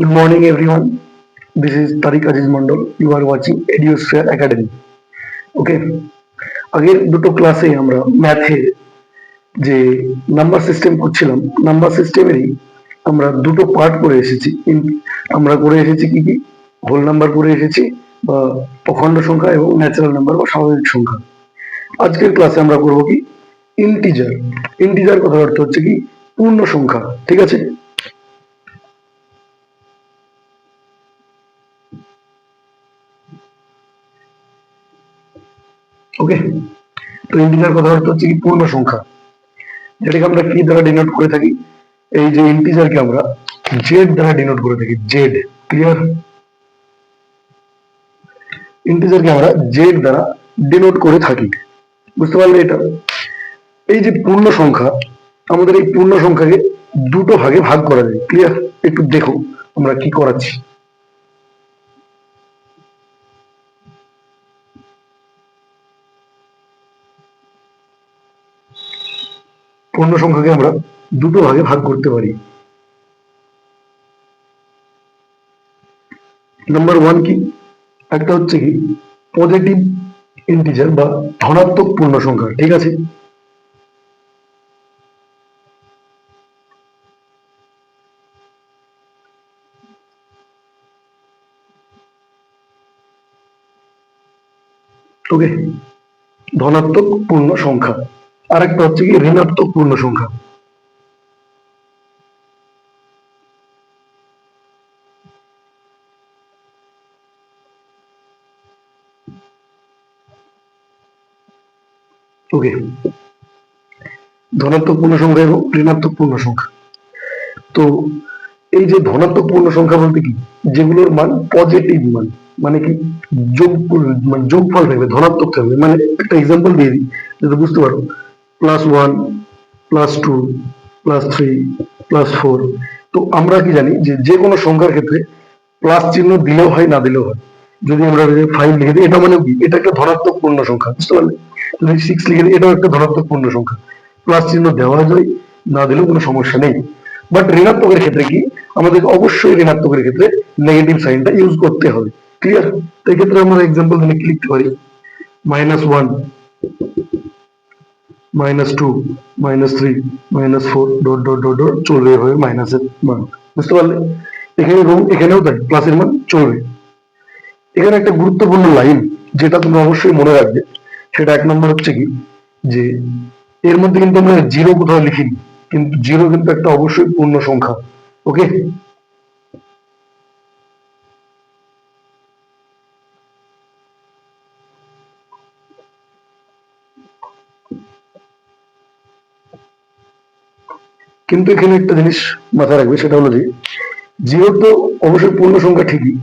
Good morning, everyone. This is Tariq Aziz Mandal. You are watching Edusphere Academy. ওকে আগের দুটো ক্লাসে আমরা ম্যাথে যে নাম্বার সিস্টেম করছিলাম নাম্বার সিস্টেমেরই আমরা দুটো পার্ট করে এসেছি। আমরা করে এসেছি কি কি? হোল নাম্বার করে এসেছি বা অখণ্ড সংখ্যা এবং ন্যাচারাল নাম্বার বা স্বাভাবিক সংখ্যা। আজকের ক্লাসে আমরা করব কি? ইন্টিজার ইন্টিজার কথার অর্থ হচ্ছে কি? পূর্ণ সংখ্যা। ঠিক আছে? ওকে তো ইন্টিজার কথা অর্থ হচ্ছে কি পূর্ণ সংখ্যা। যেটাকে আমরা কি দ্বারা ডিনোট করে থাকি? এই যে ইন্টিজারকে আমরা জেড দ্বারা ডিনোট করে থাকি জেড ক্লিয়ার ইন্টিজারকে আমরা জেড দ্বারা ডিনোট করে থাকি। বুঝতে পারলে এটা? এই যে পূর্ণ সংখ্যা, আমাদের এই পূর্ণ সংখ্যাকে দুটো ভাগে ভাগ করা যায়। ক্লিয়ার একটু দেখো আমরা কি করাচ্ছি। পূর্ণ সংখ্যাকে আমরা দুটো ভাগে ভাগ করতে পারি। নাম্বার ওয়ান কি? একটা হচ্ছে কি পজিটিভ ইন্টিজার বা ধনাত্মক পূর্ণ সংখ্যা, ঠিক আছে? ধনাত্মক পূর্ণ সংখ্যা। আর একটা হচ্ছে কি ঋণাত্মক পূর্ণ সংখ্যা। ওকে ধনাত্মক পূর্ণ সংখ্যা এবং ঋণাত্মক পূর্ণ সংখ্যা। তো এই যে ধনাত্মক পূর্ণ সংখ্যা বলতে কি? যেগুলোর মান পজিটিভ মান মানে কি যোগ মানে যোগফল থাকবে, ধনাত্মক থাকবে। মানে একটা এক্সাম্পল দিয়ে দিই, যাতে বুঝতে পারো। Plus one plus two plus three plus four তো আমরা কি জানি যে যে কোনো সংখ্যার ক্ষেত্রে প্লাস চিহ্ন দিলেও হয়, না দিলেও হয়। যদি আমরা ফাইভ লিখে দিই, এটা মানে কি? এটা একটা ধনাত্মক পূর্ণ সংখ্যা, বুঝতে পারলে? যদি সিক্স লিখে দিই, এটাও একটা ধনাত্মক পূর্ণ সংখ্যা। প্লাস চিহ্ন দেওয়া যায়, না দিলেও কোনো সমস্যা নেই। বাট ঋণাত্মকের ক্ষেত্রে কি? আমাদের অবশ্যই ঋণাত্মকের ক্ষেত্রে নেগেটিভ সাইনটা ইউজ করতে হবে। ক্লিয়ার তো এক্ষেত্রে আমরা এক্সাম্পল দিনে কি লিখতে পারি minus one minus two minus three minus four dot dot dot dot চলবে এভাবে মাইনাসের মান। বুঝতে পারলে? এখানে এবং এখানেও তাই প্লাসের মান চলবে। এখানে একটা গুরুত্বপূর্ণ লাইন যেটা তোমরা অবশ্যই মনে রাখবে, সেটা এক নম্বর হচ্ছে কি? যে এর মধ্যে কিন্তু আমরা জিরো কোথাও লিখিনি, কিন্তু জিরো কিন্তু একটা অবশ্যই পূর্ণ সংখ্যা ওকে কিন্তু এখানে একটা জিনিস মাথায় রাখবে, সেটা হলো যে জিরো তো অবশ্যই পূর্ণ সংখ্যা ঠিকই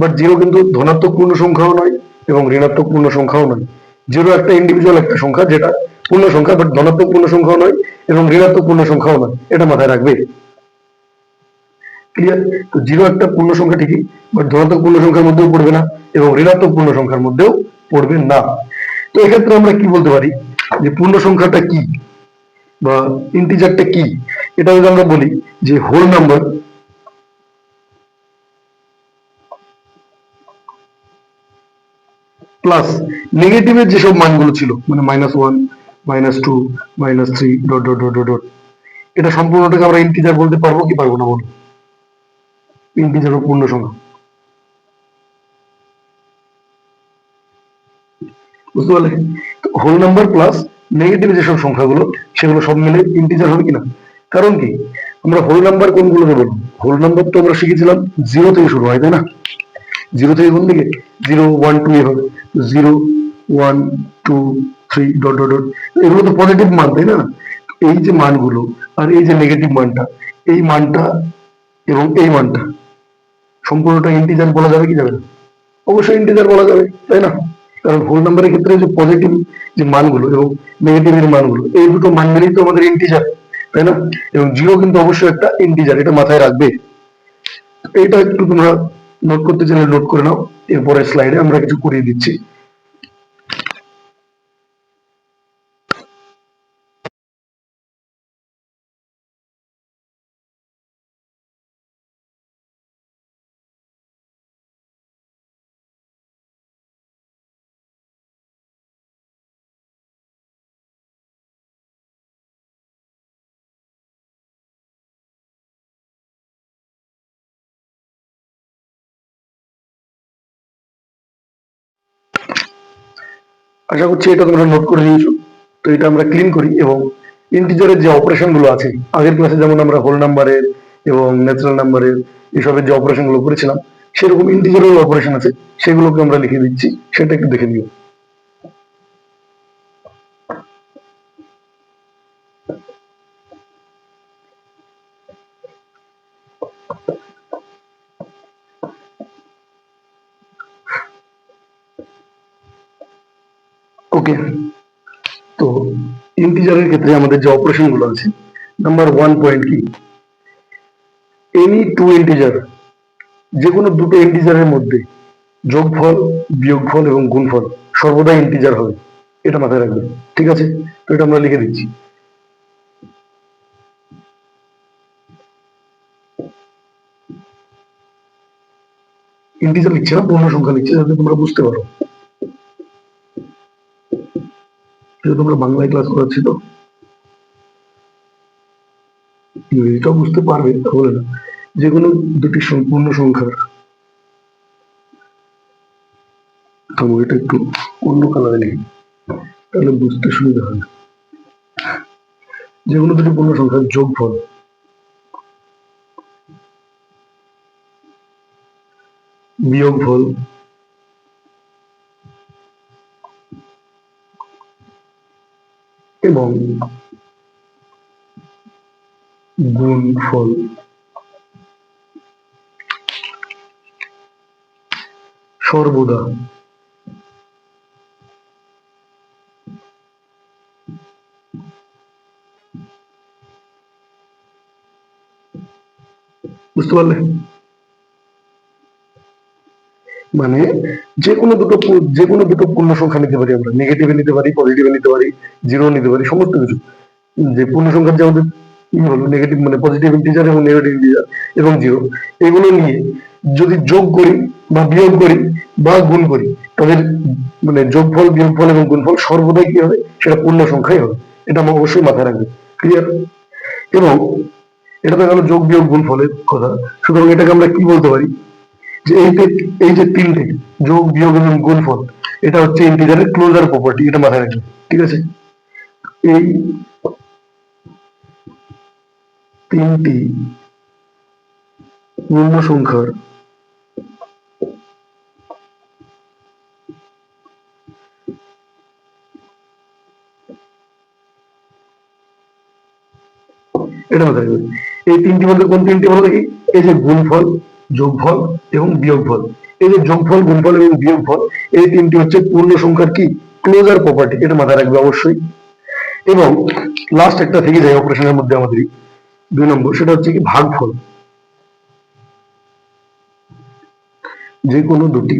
বাট জিরো কিন্তু ধনাত্মক পূর্ণ সংখ্যাও নয় এবং ঋণাত্মক পূর্ণ সংখ্যাও নয়। জিরো একটা ইন্ডিভিজুয়াল একটা সংখ্যা যেটা পূর্ণ সংখ্যা বাট ধনাত্মক পূর্ণ সংখ্যাও নয় এবং ঋণাত্মক পূর্ণ সংখ্যাও নয়, এটা মাথায় রাখবে। ক্লিয়ার তো জিরো একটা পূর্ণ সংখ্যা ঠিকই বাট ধনাত্মক পূর্ণ সংখ্যার মধ্যেও পড়বে না এবং ঋণাত্মক পূর্ণ সংখ্যার মধ্যেও পড়বে না। তো এক্ষেত্রে আমরা কি বলতে পারি? যে পূর্ণ সংখ্যাটা কি? বা ইন্টিজারটা কি? এটা যদি আমরা বলি যে হোল নাম্বার প্লাস নেগেটিভের যেসব মানগুলো ছিল মানে minus one minus two minus three dot dot dot dot এটা সম্পূর্ণটাকে আমরা ইন্টিজার বলতে পারব কি পারব না বলো? ইন্টিজার পূর্ণ সংখ্যা। বুঝতে পারলে? হোল নাম্বার প্লাস নেগেটিভ যেসব সংখ্যাগুলো, সেগুলো সব মিলে ইন্টিজার হবে কিনা? কারণ কি? আমরা হোল নাম্বার কোনগুলোকে বলব হোল নাম্বার তো আমরা শিখেছিলাম জিরো থেকে শুরু হয়, তাই না? জিরো থেকে কোন দিকে? জিরো ওয়ান টু এভাবে। Zero one two three dot dot dot এগুলো তো পজিটিভ মান, তাই না? এই যে মানগুলো আর এই যে নেগেটিভ মানটা, এই মানটা এবং এই মানটা, সম্পূর্ণটা ইন্টিজার বলা যাবে কি যাবে না? অবশ্যই ইন্টিজার বলা যাবে, তাই না? কারণ হোল নাম্বারের ক্ষেত্রে যে পজিটিভ যে মানগুলো এবং নেগেটিভ এর মানগুলো, এই দুটো মান মিলেই তো আমাদের ইন্টিজার তাই না? এবং জিরো কিন্তু অবশ্যই একটা ইন্টিজার এটা মাথায় রাখবে। এটা একটু তোমরা নোট করতে চাইলে নোট করে নাও। এরপরে স্লাইডে আমরা কিছু করিয়ে দিচ্ছি। আশা করছি এটা তোমরা নোট করে নিয়েছো তো এটা আমরা ক্লিন করি এবং ইন্টিজারের যে অপারেশনগুলো আছে, আগের ক্লাসে যেমন আমরা হোল নাম্বারের এবং ন্যাচারাল নাম্বারের এসবের যে অপারেশনগুলো করেছিলাম, সেরকম ইন্টিজারের অপারেশন আছে, সেগুলোকে আমরা লিখে দিচ্ছি, সেটা একটু দেখে নিও। ওকে? তো ইন্টিজারের ক্ষেত্রে আমাদের যে অপারেশনগুলো আছে নাম্বার ওয়ান পয়েন্ট কি? এনি টু ইন্টিজার যে কোনো দুটো ইন্টিজারের মধ্যে যোগফল, বিয়োগফল এবং গুণফল সর্বদা ইন্টিজার হবে। এটা মাথায় রাখবে ঠিক আছে? তো এটা আমরা লিখে দিচ্ছি। ইন্টিজার লিখছে না পূর্ণ সংখ্যা লিখছে, যাতে তোমরা বুঝতে পারো। যেহেতু তোমরা বাংলায় ক্লাস করাচ্ছি তো? ইংরেজিটাও বুঝতে পারবে তাহলে না। যে কোনো দুটি সম্পূর্ণ সংখ্যার। থামো এটা একটু অন্য কালারে লিখি তাহলে বুঝতে সুবিধা হবে। যে কোনো দুটি পূর্ণ সংখ্যার যোগ ফল যোগফল। বিয়োগফল এবং গুণফল সর্বদা। বুঝতে পারলে? মানে যে কোনো দুটো যে কোনো দুটো পূর্ণ সংখ্যা নিতে পারি আমরা। নেগেটিভে নিতে পারি পজিটিভে নিতে পারি জিরো নিতে পারি, সমস্ত কিছু। যে পূর্ণ সংখ্যার যে আমাদের হলো নেগেটিভ মানে পজিটিভ ইন্টিজার এবং নেগেটিভ ইন্টিজার এবং জিরো এগুলো নিয়ে যদি যোগ করি বা বিয়োগ করি বা গুণ করি তাদের মানে যোগফল, বিয়োগফল এবং গুণফল সর্বদাই কি হবে? সেটা পূর্ণ সংখ্যাই হবে। এটা আমার অবশ্যই মাথায় রাখবে। ক্লিয়ার এবং এটা তো গেল যোগ, বিয়োগ, গুণফলের কথা। সুতরাং এটাকে আমরা কি বলতে পারি? যে এই যে তিনটে যোগ, বিয়োগ এবং গুণফল, এটা হচ্ছে ইন্টিজারের ক্লোজার প্রপার্টি এটা মাথায় রাখবে ঠিক আছে? এই তিনটি পূর্ণ সংখ্যার এটা মাথায় রাখবে এই তিনটি মধ্যে কোন তিনটি বলো এই যে গুণফল যোগফল এবং বিয়োগফল। এই যে যোগফল, গুণফল এবং বিয়োগফল, এই তিনটি হচ্ছে পূর্ণ সংখ্যার কি? ক্লোজার প্রপার্টি এটা মাথায় রাখবে অবশ্যই। এবং লাস্ট একটা থেকে যায় অপারেশনের মধ্যে আমাদের দুই নম্বর, সেটা হচ্ছে কি? ভাগফল। যে কোনো দুটি।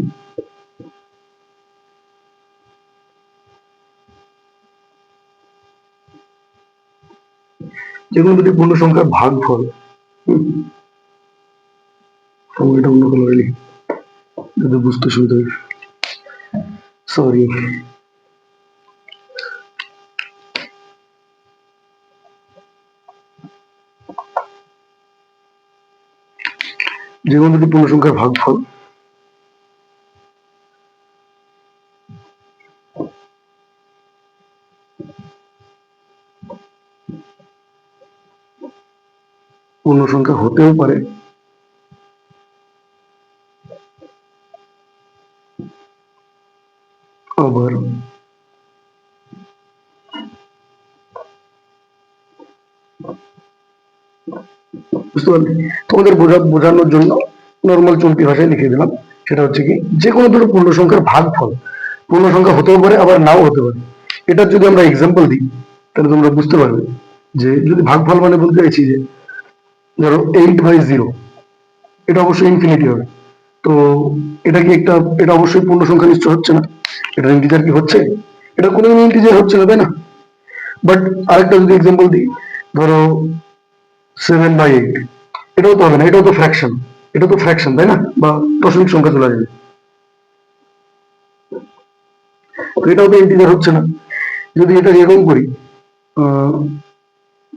যে কোনো দুটি পূর্ণ সংখ্যার ভাগফল হুম। এটা অন্য কালারে লিখি যাতে বুঝতে সুবিধা হয় সরি যে কোনো দুটি পূর্ণ সংখ্যার ভাগফল। পূর্ণ সংখ্যা হতেও পারে। আবার বুঝতে পারলে তোমাদের বোঝা বোঝানোর জন্য নর্মাল চলতি ভাষায় লিখে দিলাম। সেটা হচ্ছে কি যে কোনো দুটো পূর্ণ সংখ্যার ভাগফল পূর্ণ সংখ্যা হতেও পারে, আবার নাও হতে পারে। এটা যদি আমরা এক্সাম্পল দিই, তাহলে তোমরা বুঝতে পারবে যে যদি ভাগফল মানে বলতে চাইছি যে ধরো এইট বাই জিরো এটা অবশ্যই ইনফিনিটি হবে। তো এটা কি একটা, এটা অবশ্যই পূর্ণ সংখ্যা নিশ্চয় হচ্ছে না? এটা ইন্টিজার কি হচ্ছে? এটা কোনো ইন্টিজার হচ্ছে না না? বাট আরেকটা যদি এক্সাম্পল দিই, ধরো সেভেন বাই এইট এটাও তো হবে না, এটাও তো ফ্র্যাকশন এটা তো ফ্র্যাকশন তাই না? বা দশমিক সংখ্যা চলে যাবে এটাও তো ইন্টিজার হচ্ছে না। যদি এটা এরকম করি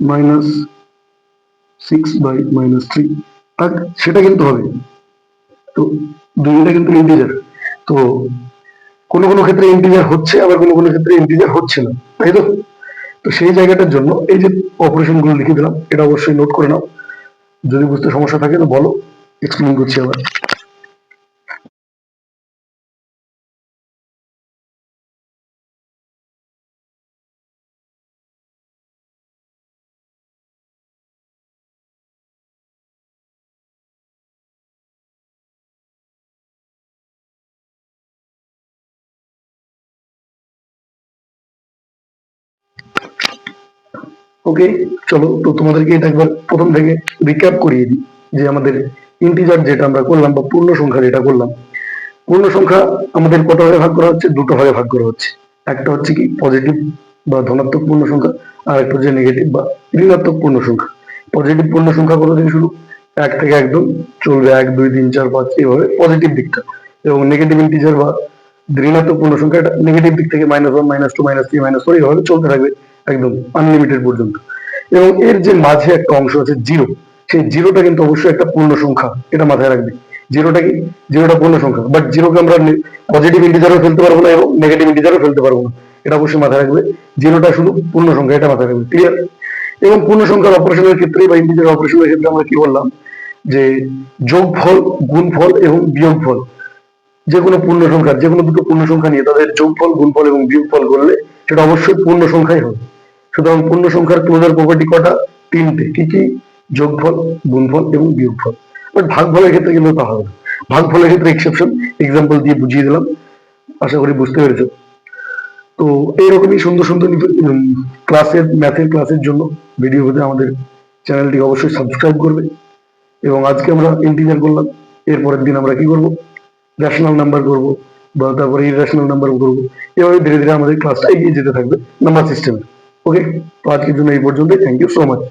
minus six by minus three সেটা কিন্তু হবে। তো দুইটা কিন্তু ইন্টিজার তো কোনো কোনো ক্ষেত্রে ইন্টিজার হচ্ছে, আবার কোনো কোনো ক্ষেত্রে ইন্টিজার হচ্ছে না, তাই তো? তো সেই জায়গাটার জন্য এই যে অপারেশনগুলো লিখে দিলাম, এটা অবশ্যই নোট করে নাও। যদি বুঝতে সমস্যা থাকে তো বলো এক্সপ্লেন করছি আবার। ওকে, চলো, তো তোমাদেরকে এটা একবার প্রথম থেকে রিক্যাপ করিয়ে দিই, যে আমাদের ইন্টিজার যেটা আমরা করলাম বা পূর্ণ সংখ্যা যেটা করলাম, পূর্ণ সংখ্যা আমাদের কত ভাগে ভাগ করা হচ্ছে? দুটো ভাগে ভাগ করা হচ্ছে। একটা হচ্ছে কি পজিটিভ বা ধনাত্মক পূর্ণ সংখ্যা, আর একটা হচ্ছে নেগেটিভ বা ঋণাত্মক পূর্ণ সংখ্যা। পজিটিভ পূর্ণ সংখ্যা থেকে শুরু? এক থেকে একদম চলবে এক, দুই, তিন, চার, পাঁচ এইভাবে পজিটিভ দিকটা। এবং নেগেটিভ ইন্টিজার বা ঋণাত্মক পূর্ণ সংখ্যা, এটা নেগেটিভ দিক থেকে minus one minus two minus three minus four এইভাবে চলতে থাকবে। একদম আনলিমিটেড পর্যন্ত। এবং এর যে মাঝে একটা অংশ আছে জিরো সেই জিরোটা কিন্তু অবশ্যই একটা পূর্ণ সংখ্যা, এটা মাথায় রাখবে। জিরোটা কি? জিরোটা পূর্ণ সংখ্যা বাট জিরোকে আমরা পজিটিভ ইন্টিজারও ফেলতে পারব না এবং নেগেটিভ ইন্টিজারও ফেলতে পারব না। এটা অবশ্যই মাথায় রাখবে জিরোটা শুধু পূর্ণ সংখ্যা, এটা মাথায় রাখবে ক্লিয়ার এবং পূর্ণ সংখ্যার অপারেশনের ক্ষেত্রে বা ইন্টিজার অপারেশনের ক্ষেত্রে আমরা কি বললাম? যে যোগফল, গুণফল এবং বিয়োগফল যে কোনো পূর্ণ সংখ্যা যে কোনো দুটো পূর্ণ সংখ্যা নিয়ে তাদের যোগফল, গুণফল এবং বিয়োগফল করলে সেটা অবশ্যই পূর্ণ সংখ্যাই হবে। সুতরাং পূর্ণ সংখ্যার ক্লোজার প্রপার্টি কটা? তিনটে। কি কি? যোগফল, গুণফল এবং বিয়োগফল। বাট ভাগফলের ক্ষেত্রে কিন্তু তা হবে না। ভাগফলের ক্ষেত্রে এক্সেপশন এক্সাম্পল দিয়ে বুঝিয়ে দিলাম। আশা করি বুঝতে পেরেছ তো এইরকমই সুন্দর সুন্দর ক্লাসের ম্যাথের ক্লাসের জন্য ভিডিও হতে আমাদের চ্যানেলটি অবশ্যই সাবস্ক্রাইব করবে। এবং আজকে আমরা ইন্টিজার করলাম। এরপরের দিন আমরা কি করব? রেশনাল নাম্বার করব বা তারপরে ইরেশনাল নাম্বার করব। এভাবে ধীরে ধীরে আমাদের ক্লাসটা এগিয়ে যেতে থাকবে নাম্বার সিস্টেমে ওকে তো আজকের জন্য এই পর্যন্তই থ্যাংক ইউ সো মাচ